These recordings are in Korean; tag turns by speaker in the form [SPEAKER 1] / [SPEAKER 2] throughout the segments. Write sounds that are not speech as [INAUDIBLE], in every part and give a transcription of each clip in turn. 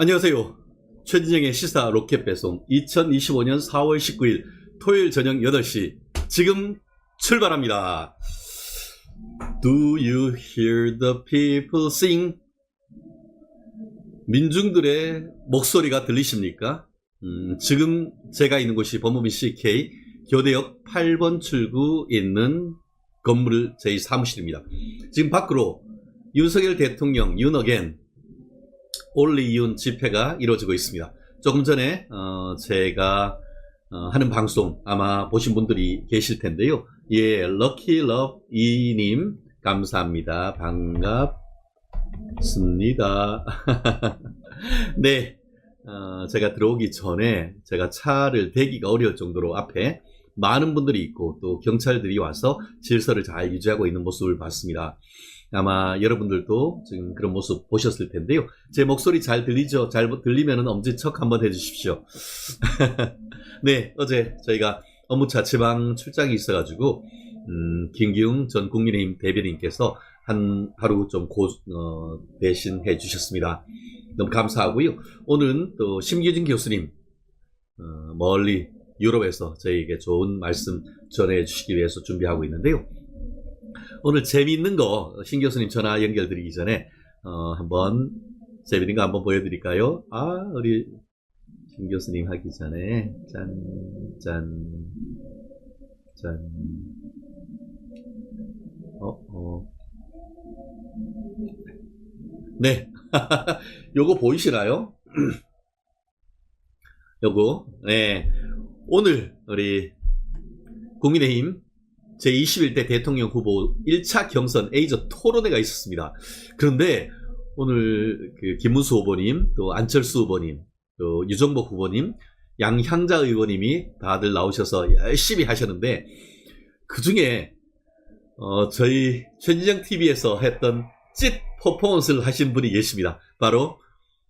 [SPEAKER 1] 안녕하세요. 최진영의 시사 로켓 배송 2025년 4월 19일 토요일 저녁 8시 지금 출발합니다. Do you hear the people sing? 민중들의 목소리가 들리십니까? 음, 지금 제가 있는 곳이 법무부 CK 교대역 8번 출구 있는 건물 제 사무실입니다. 지금 밖으로 윤석열 대통령 윤어겐 올리이윤 집회가 이루어지고 있습니다. 조금 전에 어, 제가 어, 하는 방송 아마 보신 분들이 계실 텐데요. 예, 럭키럽 이님 감사합니다. 반갑습니다. [LAUGHS] 네, 어, 제가 들어오기 전에 제가 차를 대기가 어려울 정도로 앞에 많은 분들이 있고 또 경찰들이 와서 질서를 잘 유지하고 있는 모습을 봤습니다. 아마 여러분들도 지금 그런 모습 보셨을 텐데요. 제 목소리 잘 들리죠? 잘 들리면 엄지척 한번 해주십시오. [LAUGHS] 네, 어제 저희가 업무차 지방 출장이 있어가지고 음, 김기웅 전 국민의힘 대변인께서 한 하루 좀 고, 어, 대신해 주셨습니다. 너무 감사하고요. 오늘은 또 심규진 교수님 어, 멀리 유럽에서 저희에게 좋은 말씀 전해 주시기 위해서 준비하고 있는데요. 오늘 재미있는 거, 신 교수님 전화 연결드리기 전에, 어, 한번, 재미있는 거 한번 보여드릴까요? 아, 우리, 신 교수님 하기 전에, 짠, 짠, 짠. 어, 어. 네. [LAUGHS] 요거 보이시나요? [CLEARS THROAT] 요거, 네. 오늘, 우리, 국민의힘 제21대 대통령 후보 1차 경선 A조 토론회가 있었습니다. 그런데 오늘 그 김문수 후보님, 또 안철수 후보님, 또 유정복 후보님, 양향자 의원님이 다들 나오셔서 열심히 하셨는데 그 중에 어, 저희 최진정 TV에서 했던 찢 퍼포먼스를 하신 분이 계십니다. 바로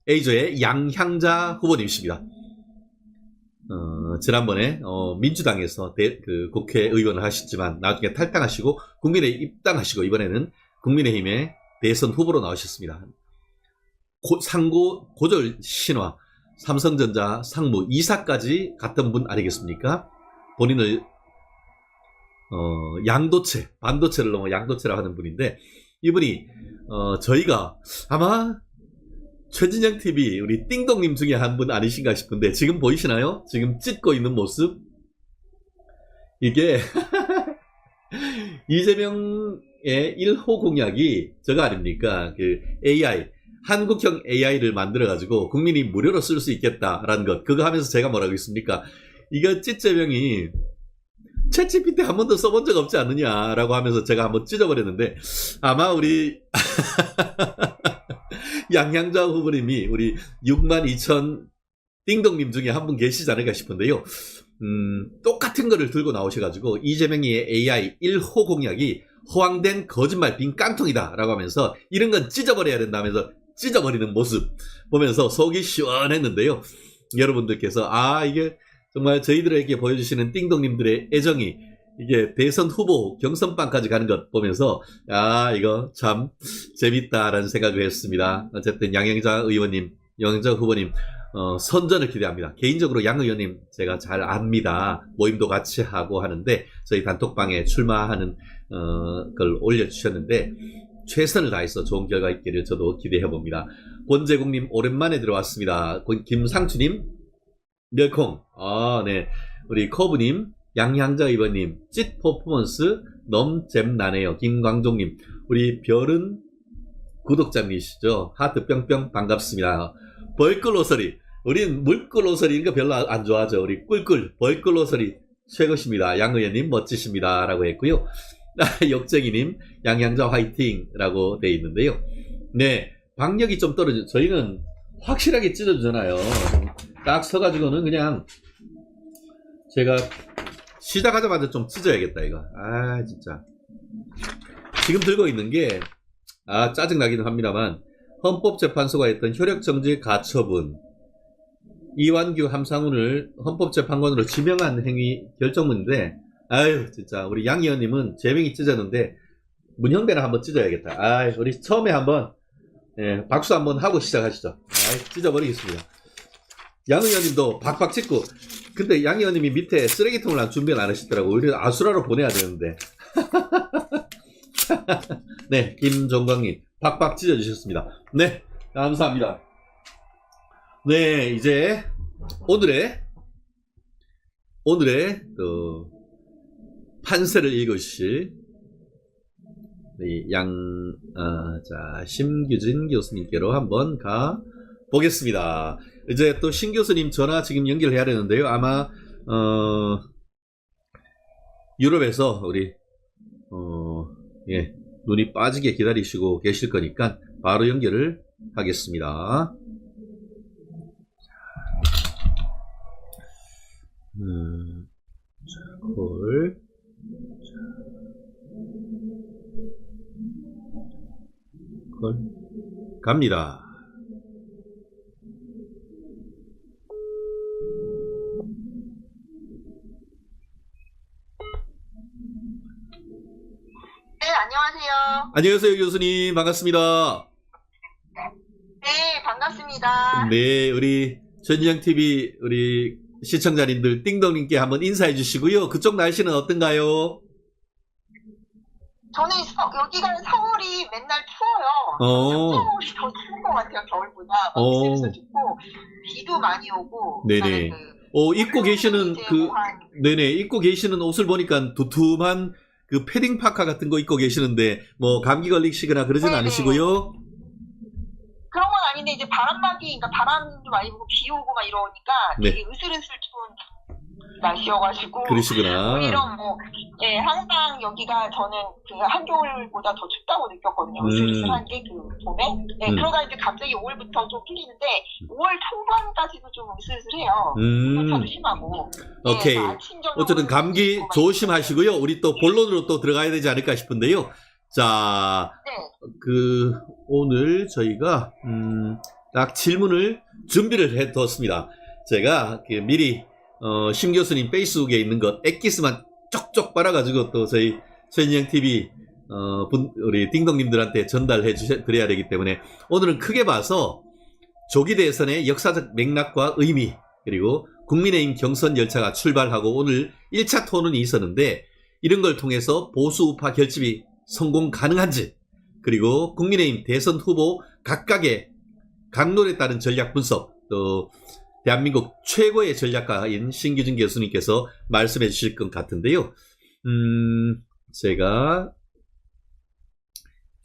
[SPEAKER 1] A조의 양향자 후보님이십니다. 어, 지난번에 어, 민주당에서 대- 그 국회의원을 하셨지만 나중에 탈당하시고 국민의힘 입당하시고 이번에는 국민의힘의 대선 후보로 나오셨습니다. 고- 상고 고졸 신화 삼성전자 상무 이사까지 갔던 분 아니겠습니까? 본인을 어, 양도체 반도체를 넘어 양도체라고 하는 분인데 이분이 어, 저희가 아마 최진영 TV 우리 띵동님 중에 한 분 아니신가 싶은데 지금 보이시나요? 지금 찍고 있는 모습 이게 [LAUGHS] 이재명의 1호 공약이 저거 아닙니까? 그 AI 한국형 AI를 만들어 가지고 국민이 무료로 쓸 수 있겠다라는 것 그거 하면서 제가 뭐라고 했습니까? 이거 찌재명이 챗GPT 한 번도 써본 적 없지 않느냐라고 하면서 제가 한번 찢어버렸는데 아마 우리 [LAUGHS] [LAUGHS] 양향자 후보님이 우리 6만 2천 띵동님 중에 한 분 계시지 않을까 싶은데요. 음, 똑같은 거를 들고 나오셔가지고 이재명의 AI 1호 공약이 허황된 거짓말 빈 깡통이다라고 하면서 이런 건 찢어버려야 된다면서 찢어버리는 모습 보면서 속이 시원했는데요. 여러분들께서 아 이게 정말 저희들에게 보여주시는 띵동님들의 애정이 이게 대선 후보 경선빵까지 가는 것 보면서 아 이거 참 재밌다라는 생각을 했습니다. 어쨌든 양영자 의원님, 양영자 후보님 어, 선전을 기대합니다. 개인적으로 양 의원님 제가 잘 압니다. 모임도 같이 하고 하는데 저희 단톡방에 출마하는 어, 걸 올려주셨는데 최선을 다해서 좋은 결과 있기를 저도 기대해 봅니다. 권재국님 오랜만에 들어왔습니다. 권- 김상추님 멸콩 아 네 우리 커브님 양향자 의원님 찢 퍼포먼스 넘잼 나네요. 김광종님 우리 별은 구독자님이시죠? 하트 뿅뿅 반갑습니다. 벌꿀 로서리. 우린 물꿀 로서리 이거 별로 안 좋아하죠. 우리 꿀꿀 벌꿀 로서리 최고십니다. 양 의원님 멋지십니다. 라고 했고요. [LAUGHS] 역쟁이님 양양자 화이팅 라고 돼 있는데요. 네 박력이 좀 떨어져. 저희는 확실하게 찢어주잖아요. 딱 서가지고는 그냥 제가 시작하자마자 좀 찢어야겠다 이거. 아 진짜. 지금 들고 있는 게 아, 짜증나기는 합니다만, 헌법재판소가 했던 효력정지 가처분, 이완규 함상훈을 헌법재판관으로 지명한 행위 결정문인데, 아유, 진짜, 우리 양 의원님은 제명이 찢었는데, 문형배를 한번 찢어야겠다. 아 우리 처음에 한번, 예, 박수 한번 하고 시작하시죠. 아, 찢어버리겠습니다. 양 의원님도 박박 찍고, 근데 양 의원님이 밑에 쓰레기통을 안 준비를 안 하시더라고. 오히려 아수라로 보내야 되는데. [LAUGHS] 네, 김정광님, 박박 찢어주셨습니다. 네, 감사합니다. 네, 이제 오늘의 오늘의 그 판세를 읽으실 이 양, 아, 자, 심규진 교수님께로 한번 가 보겠습니다. 이제 또 신 교수님 전화 지금 연결해야 되는데요. 아마, 어, 유럽에서 우리, 어, 예, 눈이 빠지게 기다리시고 계실 거니까 바로 연결을 하겠습니다. 음, 자, 콜. 콜. 갑니다.
[SPEAKER 2] 네, 안녕하세요.
[SPEAKER 1] 안녕하세요, 교수님. 반갑습니다.
[SPEAKER 2] 네, 반갑습니다.
[SPEAKER 1] 네, 우리 전지영TV 우리 시청자님들 띵동님께 한번 인사해 주시고요. 그쪽 날씨는 어떤가요?
[SPEAKER 2] 저는 서- 여기가 서울이 맨날 추워요.
[SPEAKER 1] 어,
[SPEAKER 2] 서울이 더 추운 것 같아요, 겨울보다. 막
[SPEAKER 1] 어.
[SPEAKER 2] 춥고, 비도 많이 오고.
[SPEAKER 1] 네네.
[SPEAKER 2] 그
[SPEAKER 1] 어, 입고 계시는 그,
[SPEAKER 2] 뭐 한-
[SPEAKER 1] 네네, 입고 계시는 옷을 보니까 두툼한 그 패딩 파카 같은 거 입고 계시는데, 뭐, 감기 걸리시거나 그러진
[SPEAKER 2] 네네.
[SPEAKER 1] 않으시고요?
[SPEAKER 2] 그런 건 아닌데, 이제 바람막이, 그러니까 바람도 많이 불고, 비 오고 막 이러니까
[SPEAKER 1] 네.
[SPEAKER 2] 되게 으슬으슬 추운 날씨여가지고.
[SPEAKER 1] 그러시구나.
[SPEAKER 2] 오히려 뭐, 예, 항상 여기가 저는 그 한겨울보다 더 춥다고 느꼈거든요.
[SPEAKER 1] 음.
[SPEAKER 2] 으슬으슬한 게그 봄에. 네,
[SPEAKER 1] 음.
[SPEAKER 2] 그러다 이제 갑자기 5월부터 좀 풀리는데, 5월 초반까지도 좀 으슬으슬해요.
[SPEAKER 1] 음,
[SPEAKER 2] 심하고.
[SPEAKER 1] 오케이.
[SPEAKER 2] 네, 아침, 저녁으로
[SPEAKER 1] 어쨌든 감기 조심하시고요. 우리 또 본론으로 또 들어가야 되지 않을까 싶은데요. 자,
[SPEAKER 2] 네,
[SPEAKER 1] 그 오늘 저희가 음, 딱 질문을 준비를 해두었습니다. 제가 그 미리 어, 심 교수님 페이스북에 있는 것 엑기스만 쪽쪽 빨아가지고 또 저희 최인영 TV 어, 분, 우리 딩동님들한테 전달해 주 드려야 되기 때문에 오늘은 크게 봐서 조기 대선의 역사적 맥락과 의미 그리고 국민의힘 경선 열차가 출발하고 오늘 1차 토론이 있었는데 이런 걸 통해서 보수 우파 결집이 성공 가능한지 그리고 국민의힘 대선 후보 각각의 강론에 따른 전략 분석 또 대한민국 최고의 전략가인 신기준 교수님께서 말씀해 주실 것 같은데요. 음, 제가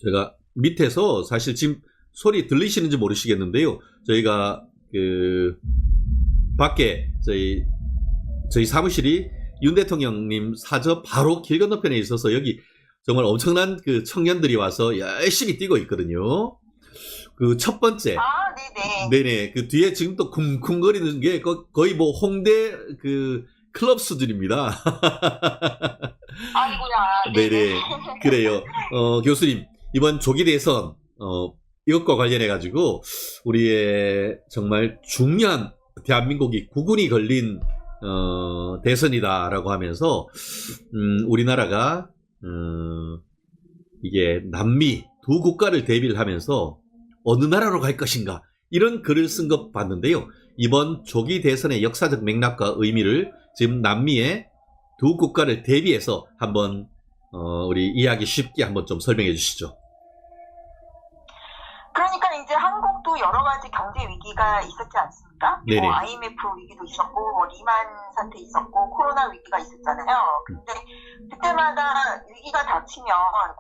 [SPEAKER 1] 제가 밑에서 사실 지금 소리 들리시는지 모르시겠는데요. 저희가 그 밖에 저희 저희 사무실이 윤 대통령님 사저 바로 길 건너편에 있어서 여기 정말 엄청난 그 청년들이 와서 열심히 뛰고 있거든요. 그 첫 번째,
[SPEAKER 2] 아, 네네.
[SPEAKER 1] 네네, 그 뒤에 지금 또 쿵쿵거리는 게 거- 거의 뭐 홍대 그 클럽 수준입니다. [LAUGHS]
[SPEAKER 2] 아이고야.
[SPEAKER 1] 네네. 그래요. 어, 교수님, 이번 조기 대선, 어, 이것과 관련해가지고, 우리의 정말 중요한 대한민국이 구군이 걸린, 어, 대선이다라고 하면서, 음, 우리나라가, 음, 이게 남미 두 국가를 대비를 하면서 어느 나라로 갈 것인가, 이런 글을 쓴 것 봤는데요. 이번 조기 대선의 역사적 맥락과 의미를 지금 남미의 두 국가를 대비해서 한번 어, 우리 이야기 쉽게 한번 좀 설명해 주시죠.
[SPEAKER 2] 위기가 있었지 않습니까?
[SPEAKER 1] 네네.
[SPEAKER 2] 뭐 IMF 위기도 있었고, 뭐 리만 사태 있었고, 코로나 위기가 있었잖아요. 근데 그때마다 위기가 닥치면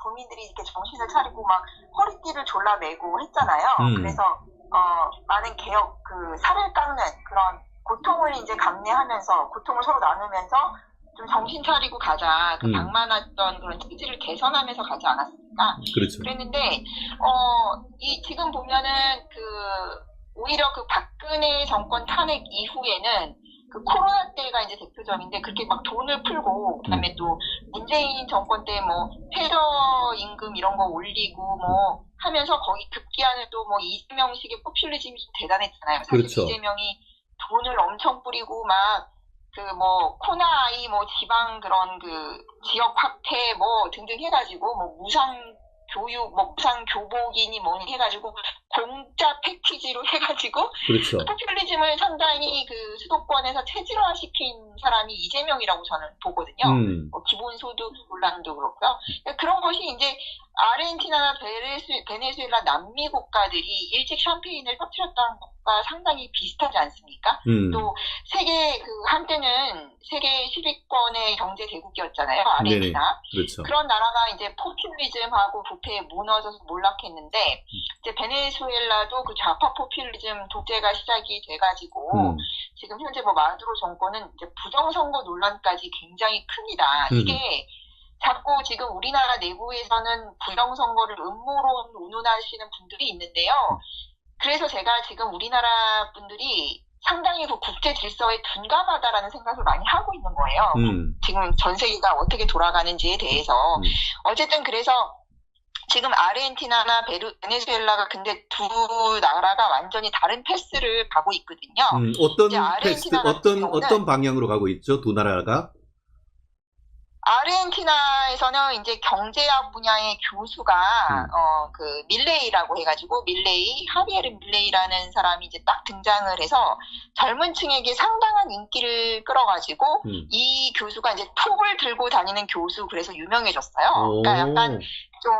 [SPEAKER 2] 국민들이 이렇게 정신을 차리고 막 허리띠를 졸라매고 했잖아요.
[SPEAKER 1] 음.
[SPEAKER 2] 그래서 어, 많은 개혁, 그 살을 깎는 그런 고통을 이제 감내하면서 고통을 서로 나누면서 좀 정신 차리고 가자. 그
[SPEAKER 1] 음.
[SPEAKER 2] 방만했던 그런 체질을 개선하면서 가지 않았습니까?
[SPEAKER 1] 그렇죠.
[SPEAKER 2] 그랬는데 어, 이 지금 보면은 그 오히려 그 박근혜 정권 탄핵 이후에는 그 코로나 때가 이제 대표적인데 그렇게 막 돈을 풀고 그다음에 또 문재인 정권 때뭐 최저 임금 이런 거 올리고 뭐 하면서 거기 급기야는 또 뭐 이재명식의 포퓰리즘이 좀 대단했잖아요. 사실
[SPEAKER 1] 그렇죠.
[SPEAKER 2] 이재명이 돈을 엄청 뿌리고 막 그 뭐 코나아이 뭐 지방 그런 그 지역 확대 뭐 등등 해가지고 뭐 무상 교육, 뭐 무상 교복이니 뭐니 해가지고 공짜 패키지로 [LAUGHS] 해가지고
[SPEAKER 1] 그렇죠.
[SPEAKER 2] 포퓰리즘을 상당히 그 수도권에서 체질화시킨 사람이 이재명이라고 저는 보거든요.
[SPEAKER 1] 음,
[SPEAKER 2] 뭐 기본소득 논란도 그렇고요. 그러니까 그런 것이 이제 아르헨티나나 베네수, 베네수엘라 남미 국가들이 일찍 샴페인을 터뜨렸다는 것과 상당히 비슷하지 않습니까?
[SPEAKER 1] 음,
[SPEAKER 2] 또 세계 그 한때는 세계 10위권의 경제 대국이었잖아요. 아르헨티나.
[SPEAKER 1] 그렇죠.
[SPEAKER 2] 그런 나라가 이제 포퓰리즘하고 부패에 무너져서 몰락했는데 이제 베네수엘라도 그 좌파 포퓰리즘 독재가 시작이 돼가지고
[SPEAKER 1] 음,
[SPEAKER 2] 지금 현재 뭐 마두로 정권은 이제 부정선거 논란까지 굉장히 큽니다.
[SPEAKER 1] 음.
[SPEAKER 2] 이게 자꾸 지금 우리나라 내부에서는 부정선거를 음모론 운운하시는 분들이 있는데요. 그래서 제가 지금 우리나라 분들이 상당히 그 국제 질서에 둔감하다라는 생각을 많이 하고 있는 거예요.
[SPEAKER 1] 음,
[SPEAKER 2] 지금 전 세계가 어떻게 돌아가는지에 대해서.
[SPEAKER 1] 음.
[SPEAKER 2] 어쨌든 그래서 지금 아르헨티나나 베르, 베네수엘라가 근데 두 나라가 완전히 다른 패스를 가고 있거든요.
[SPEAKER 1] 음, 어떤
[SPEAKER 2] 같은
[SPEAKER 1] 어떤, 어떤 방향으로 가고 있죠? 두 나라가?
[SPEAKER 2] 아르헨티나에서는 이제 경제학 분야의 교수가
[SPEAKER 1] 음.
[SPEAKER 2] 어그 밀레이라고 해가지고 밀레이 하비에르 밀레이라는 사람이 이제 딱 등장을 해서 젊은 층에게 상당한 인기를 끌어가지고
[SPEAKER 1] 음.
[SPEAKER 2] 이 교수가 이제 톱을 들고 다니는 교수 그래서 유명해졌어요.
[SPEAKER 1] 오.
[SPEAKER 2] 그러니까 약간 좀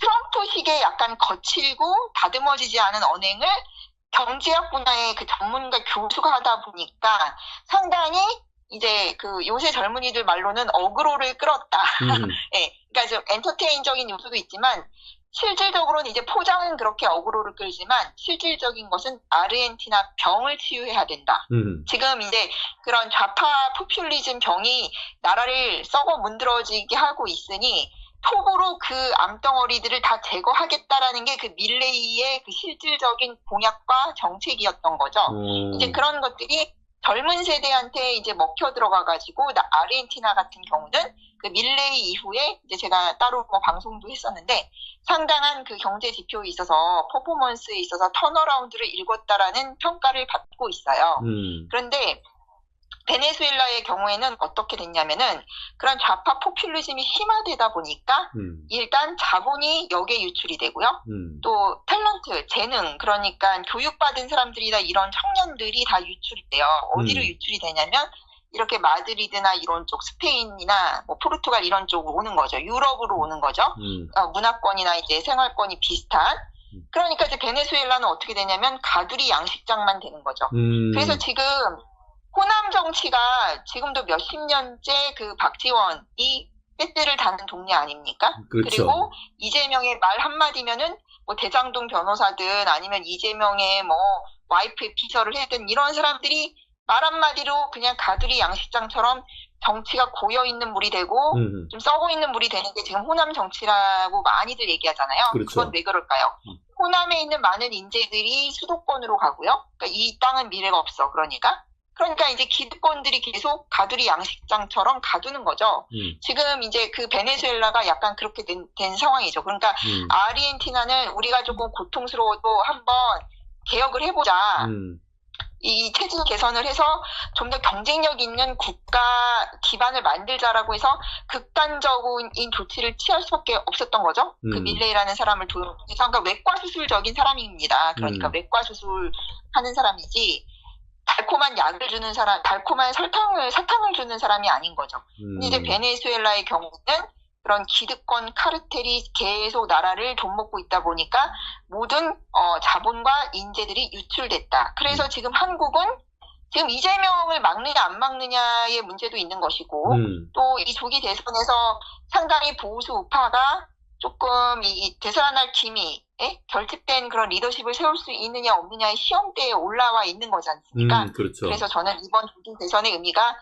[SPEAKER 2] 트럼프식의 약간 거칠고 다듬어지지 않은 언행을 경제학 분야의 그 전문가 교수가 하다 보니까 상당히 이제 그 요새 젊은이들 말로는 어그로를 끌었다.
[SPEAKER 1] 음, [LAUGHS]
[SPEAKER 2] 예. 그러니까 좀 엔터테인적인 요소도 있지만 실질적으로는 이제 포장은 그렇게 어그로를 끌지만 실질적인 것은 아르헨티나 병을 치유해야 된다.
[SPEAKER 1] 음,
[SPEAKER 2] 지금 이제 그런 좌파 포퓰리즘 병이 나라를 썩어 문드러지게 하고 있으니 톡으로 그 암덩어리들을 다 제거하겠다라는 게 그 밀레이의 그 실질적인 공약과 정책이었던 거죠.
[SPEAKER 1] 어,
[SPEAKER 2] 이제 그런 것들이 젊은 세대한테 이제 먹혀 들어가 가지고 나 아르헨티나 같은 경우는 그 밀레이 이후에 이제 제가 따로 뭐 방송도 했었는데 상당한 그 경제 지표에 있어서 퍼포먼스에 있어서 턴어라운드를 읽었다라는 평가를 받고 있어요.
[SPEAKER 1] 음,
[SPEAKER 2] 그런데 베네수엘라의 경우에는 어떻게 됐냐면은 그런 좌파 포퓰리즘이 심화되다 보니까
[SPEAKER 1] 음,
[SPEAKER 2] 일단 자본이 역에 유출이 되고요.
[SPEAKER 1] 음,
[SPEAKER 2] 또 탤런트, 재능, 그러니까 교육받은 사람들이나 이런 청년들이 다 유출이 돼요. 어디로
[SPEAKER 1] 음.
[SPEAKER 2] 유출이 되냐면 이렇게 마드리드나 이런 쪽 스페인이나 뭐 포르투갈 이런 쪽으로 오는 거죠. 유럽으로 오는 거죠.
[SPEAKER 1] 음,
[SPEAKER 2] 어, 문화권이나 이제 생활권이 비슷한.
[SPEAKER 1] 음.
[SPEAKER 2] 그러니까 이제 베네수엘라는 어떻게 되냐면 가두리 양식장만 되는 거죠.
[SPEAKER 1] 음,
[SPEAKER 2] 그래서 지금 호남 정치가 지금도 몇십 년째 그 박지원이 빼떼를 다는 동네 아닙니까?
[SPEAKER 1] 그렇죠.
[SPEAKER 2] 그리고 이재명의 말 한마디면은 뭐 대장동 변호사든 아니면 이재명의 뭐 와이프의 비서를 했든 이런 사람들이 말 한마디로 그냥 가두리 양식장처럼 정치가 고여 있는 물이 되고
[SPEAKER 1] 음,
[SPEAKER 2] 좀 썩어 있는 물이 되는 게 지금 호남 정치라고 많이들 얘기하잖아요.
[SPEAKER 1] 그렇죠.
[SPEAKER 2] 건왜 그럴까요?
[SPEAKER 1] 음.
[SPEAKER 2] 호남에 있는 많은 인재들이 수도권으로 가고요. 그러니까 이 땅은 미래가 없어. 그러니까. 그러니까 이제 기득권들이 계속 가두리 양식장처럼 가두는 거죠.
[SPEAKER 1] 음,
[SPEAKER 2] 지금 이제 그 베네수엘라가 약간 그렇게 된, 된 상황이죠. 그러니까
[SPEAKER 1] 음,
[SPEAKER 2] 아르헨티나는 우리가 조금 고통스러워도 한번 개혁을 해보자.
[SPEAKER 1] 음,
[SPEAKER 2] 이 체질 개선을 해서 좀 더 경쟁력 있는 국가 기반을 만들자라고 해서 극단적인 조치를 취할 수밖에 없었던 거죠. 그
[SPEAKER 1] 음.
[SPEAKER 2] 밀레이라는 사람을 도용해서 그러니까 외과 수술적인 사람입니다. 그러니까
[SPEAKER 1] 음.
[SPEAKER 2] 외과 수술 하는 사람이지 달콤한 약을 주는 사람, 달콤한 설탕을 사탕을 주는 사람이 아닌 거죠.
[SPEAKER 1] 음,
[SPEAKER 2] 이제 베네수엘라의 경우는 그런 기득권 카르텔이 계속 나라를 돈 먹고 있다 보니까 모든 어, 자본과 인재들이 유출됐다. 그래서 지금 한국은 지금 이재명을 막느냐 안 막느냐의 문제도 있는 것이고
[SPEAKER 1] 음,
[SPEAKER 2] 또이 조기 대선에서 상당히 보수 우파가 조금 이 대선할 기미, 에 결집된 그런 리더십을 세울 수 있느냐 없느냐의 시험대에 올라와 있는 거지 않습니까?
[SPEAKER 1] 음, 그렇죠.
[SPEAKER 2] 그래서 저는 이번 조기 대선의 의미가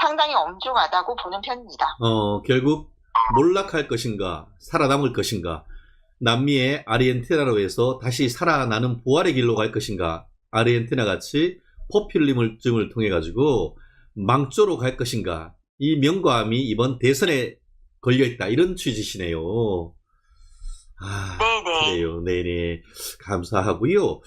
[SPEAKER 2] 상당히 엄중하다고 보는 편입니다.
[SPEAKER 1] 어, 결국 몰락할 것인가, 살아남을 것인가, 남미의 아르헨티나로 해서 다시 살아나는 부활의 길로 갈 것인가, 아르헨티나 같이 포퓰리즘을 통해 가지고 망조로 갈 것인가, 이 명감이 이번 대선에 걸려 있다 이런 취지시네요. 아,
[SPEAKER 2] 네 네.
[SPEAKER 1] 그래요, 네네, 감사하고요.